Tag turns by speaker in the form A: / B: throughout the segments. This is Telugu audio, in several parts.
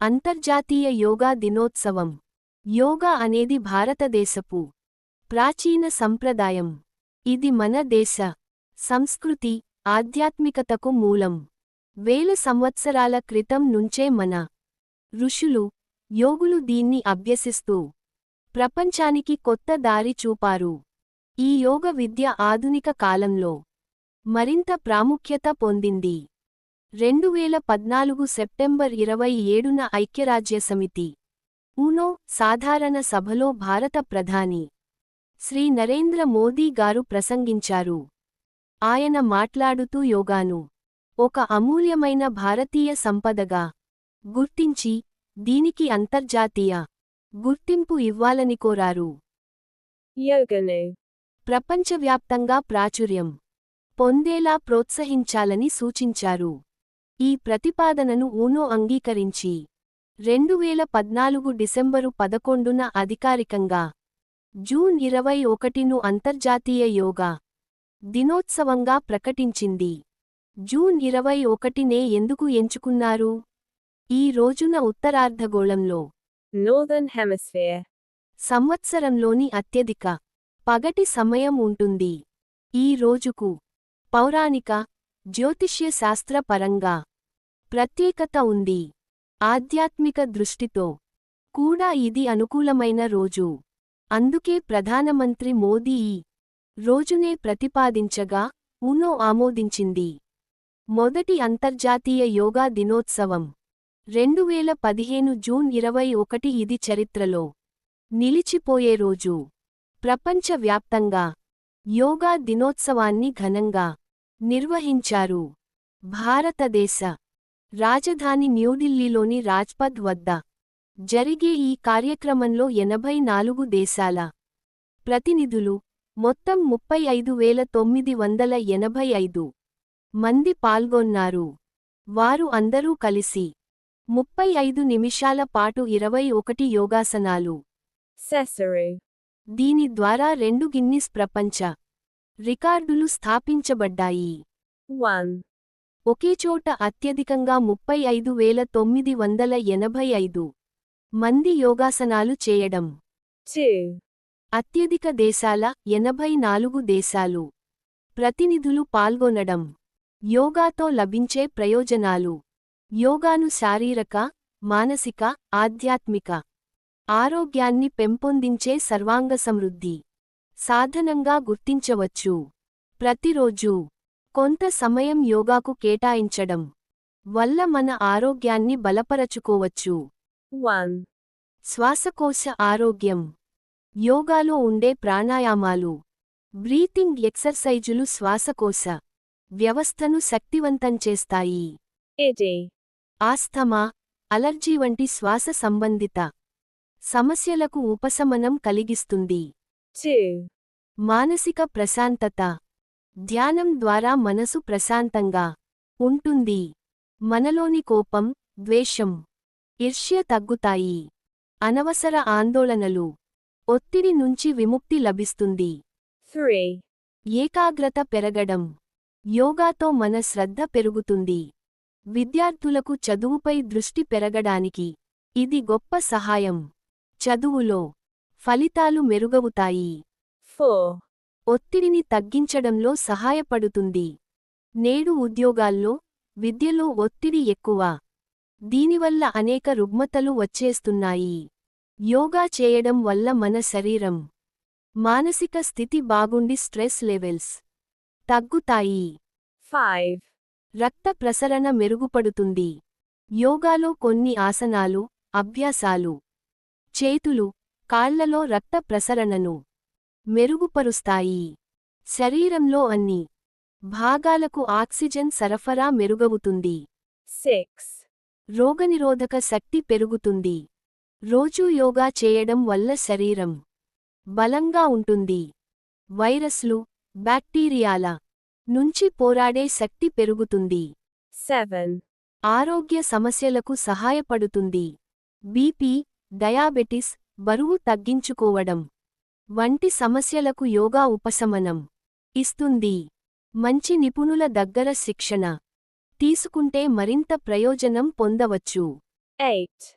A: అంతర్జాతీయ యోగా దినోత్సవం. యోగా అనేది భారతదేశపు ప్రాచీన సంప్రదాయం. ఇది మన దేశ సంస్కృతి ఆధ్యాత్మికతకు మూలం. వేల సంవత్సరాల క్రితం నుంచే మన ఋషులు యోగులు దీన్ని అభ్యసిస్తూ ప్రపంచానికి కొత్త దారి చూపారు. ఈ యోగ విద్య ఆధునిక కాలంలో మరింత ప్రాముఖ్యత పొందింది. రెండువేల పద్నాలుగు సెప్టెంబర్ ఇరవై ఏడున ఐక్యరాజ్యసమితి. ఊనో సాధారణ సభలో భారత ప్రధాని శ్రీ నరేంద్ర మోదీ గారు ప్రసంగించారు. ఆయన మాట్లాడుతూ యోగాను ఒక అమూల్యమైన భారతీయ సంపదగా గుర్తించి దీనికి అంతర్జాతీయ గుర్తింపు ఇవ్వాలని కోరారు. ప్రపంచవ్యాప్తంగా ప్రాచుర్యం పొందేలా ప్రోత్సహించాలని సూచించారు. ఈ ప్రతిపాదనను ఊనో అంగీకరించి రెండువేల పద్నాలుగు డిసెంబరు పదకొండున అధికారికంగా జూన్ ఇరవై ఒకటిను అంతర్జాతీయ యోగా దినోత్సవంగా ప్రకటించింది జూన్ ఇరవై ఒకటినే ఎందుకు ఎంచుకున్నారు ఈ రోజున ఉత్తరార్ధగోళంలో
B: Northern Hemisphere.
A: సంవత్సరంలోని అత్యధిక పగటి సమయం ఉంటుంది ఈ రోజుకు పౌరాణిక జ్యోతిష్య శాస్త్ర పరంగా ప్రత్యేకత ఉంది. ఆధ్యాత్మిక దృష్టితో కూడా ఇది అనుకూలమైన రోజు. అందుకే ప్రధానమంత్రి మోదీ ఈ రోజునే ప్రతిపాదించగా ఊనో ఆమోదించింది. మొదటి అంతర్జాతీయ యోగా దినోత్సవం. రెండువేల పదిహేను జూన్ ఇరవై ఒకటి ఇది చరిత్రలో నిలిచిపోయే రోజు. ప్రపంచవ్యాప్తంగా యోగా దినోత్సవాన్ని ఘనంగా నిర్వహించారు భారతదేశ రాజధాని న్యూఢిల్లీలోని రాజ్పథ్ వద్ద జరిగే ఈ కార్యక్రమంలో ఎనభై నాలుగు దేశాల ప్రతినిధులు మొత్తం ముప్పై ఐదు వేల తొమ్మిది వందల ఎనభై ఐదు మంది పాల్గొన్నారు వారు అందరూ కలిసి ముప్పై ఐదు నిమిషాల పాటు ఇరవై ఒకటి యోగాసనాలు. దీని ద్వారా రెండు గిన్నిస్ ప్రపంచ రికార్డులు స్థాపించబడ్డాయి
B: 1.
A: ఒకేచోట అత్యధికంగా ముప్పై ఐదు వేల తొమ్మిది వందల ఎనభై ఐదు మంది యోగాసనాలు చేయడం.
B: 2.
A: అత్యధిక దేశాల ఎనభై నాలుగు దేశాలు ప్రతినిధులు పాల్గొనడం. యోగాతో లభించే ప్రయోజనాలు. యోగాను శారీరక మానసిక ఆధ్యాత్మిక ఆరోగ్యాన్ని పెంపొందించే సర్వాంగ సమృద్ధి సాధనంగా గుర్తించవచ్చు. ప్రతిరోజూ కొంత సమయం యోగాకు కేటాయించడం వల్ల మన ఆరోగ్యాన్ని బలపరచుకోవచ్చు
B: 1.
A: శ్వాసకోశ ఆరోగ్యం యోగాలో ఉండే ప్రాణాయామాలు బ్రీతింగ్ ఎక్సర్సైజులు శ్వాసకోశ వ్యవస్థను శక్తివంతం చేస్తాయి. ఆస్థమా అలర్జీ వంటి శ్వాస సంబంధిత సమస్యలకు ఉపశమనం కలిగిస్తుంది
B: 2.
A: మానసిక ప్రశాంతత ధ్యానం ద్వారా మనసు ప్రశాంతంగా ఉంటుంది. మనలోని కోపం ద్వేషం ఈర్ష్య తగ్గుతాయి. అనవసర ఆందోళనలు ఒత్తిడి నుంచి విముక్తి లభిస్తుంది.
B: 3.
A: ఏకాగ్రత పెరగడం యోగాతో మన శ్రద్ధ పెరుగుతుంది. విద్యార్థులకు చదువుపై దృష్టి పెరగడానికి ఇది గొప్ప సహాయం. చదువులో ఫలితాలు మెరుగవుతాయి.
B: 4.
A: ఒత్తిడిని తగ్గించడంలో సహాయపడుతుంది. నేడు ఉద్యోగాల్లో విద్యలో ఒత్తిడి ఎక్కువ. దీనివల్ల అనేక రుగ్మతలు వచ్చేస్తున్నాయి. యోగా చేయడం వల్ల మన శరీరం మానసిక స్థితి బాగుండి స్ట్రెస్ లెవెల్స్ తగ్గుతాయి.
B: 5.
A: రక్త ప్రసరణ మెరుగుపడుతుంది. యోగాలో కొన్ని ఆసనాలు అభ్యాసాలు చేతులు కాళ్ళలో రక్త ప్రసరణను మెరుగుపరుస్తాయి. శరీరంలో అన్ని భాగాలకు ఆక్సిజన్ సరఫరా మెరుగవుతుంది.
B: 6.
A: రోగనిరోధక శక్తి పెరుగుతుంది. రోజూ యోగా చేయడం వల్ల శరీరం బలంగా ఉంటుంది. వైరస్లు బ్యాక్టీరియాల నుంచి పోరాడే శక్తి పెరుగుతుంది.
B: 7.
A: ఆరోగ్య సమస్యలకు సహాయపడుతుంది. బీపీ డయాబెటిస్ బరువు తగ్గించుకోవడం. వంటి సమస్యలకు యోగా ఉపశమనం ఇస్తుంది. మంచి నిపుణుల దగ్గర శిక్షణ తీసుకుంటే మరింత ప్రయోజనం పొందవచ్చు.
B: 8,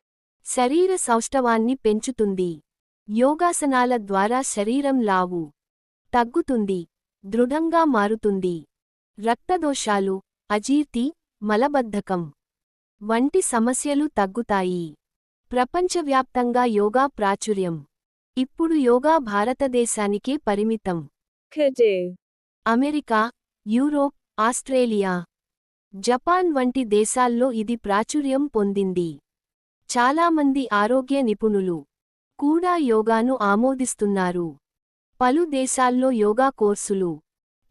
A: శరీర సౌష్ఠవాన్ని పెంచుతుంది. యోగాసనాల ద్వారా శరీరం లావు తగ్గుతుంది దృఢంగా మారుతుంది. రక్తదోషాలు అజీర్తి మలబద్ధకం వంటి సమస్యలు తగ్గుతాయి. ప్రపంచవ్యాప్తంగా యోగా ప్రాచుర్యం ఇప్పుడు యోగా భారతదేశానికే పరిమితం. America Europe Australia. జపాన్ వంటి దేశాల్లో ఇది ప్రాచుర్యం పొందింది. చాలామంది ఆరోగ్య నిపుణులు కూడా యోగాను ఆమోదిస్తున్నారు. పలు దేశాల్లో యోగా కోర్సులు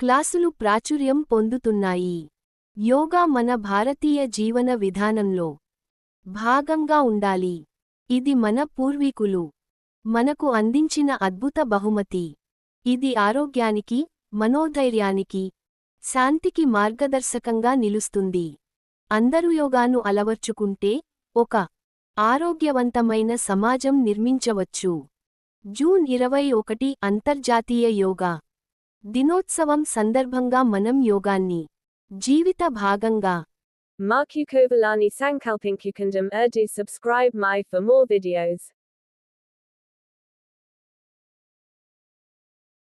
A: క్లాసులు ప్రాచుర్యం పొందుతున్నాయి. యోగా మన భారతీయ జీవన విధానంలో భాగంగా ఉండాలి. ఇది మన పూర్వీకులు మనకు అందించిన అద్భుత బహుమతి. ఇది ఆరోగ్యానికి మనోధైర్యానికి శాంతికి మార్గదర్శకంగా నిలుస్తుంది. అందరూ యోగాను అలవర్చుకుంటే ఒక ఆరోగ్యవంతమైన సమాజం నిర్మించవచ్చు. జూన్ ఇరవై ఒకటి అంతర్జాతీయ యోగా దినోత్సవం సందర్భంగా మనం యోగాన్ని జీవిత భాగంగా.
B: Mark Kovalani Sankalpinkukundam Urdu subscribe my for more videos.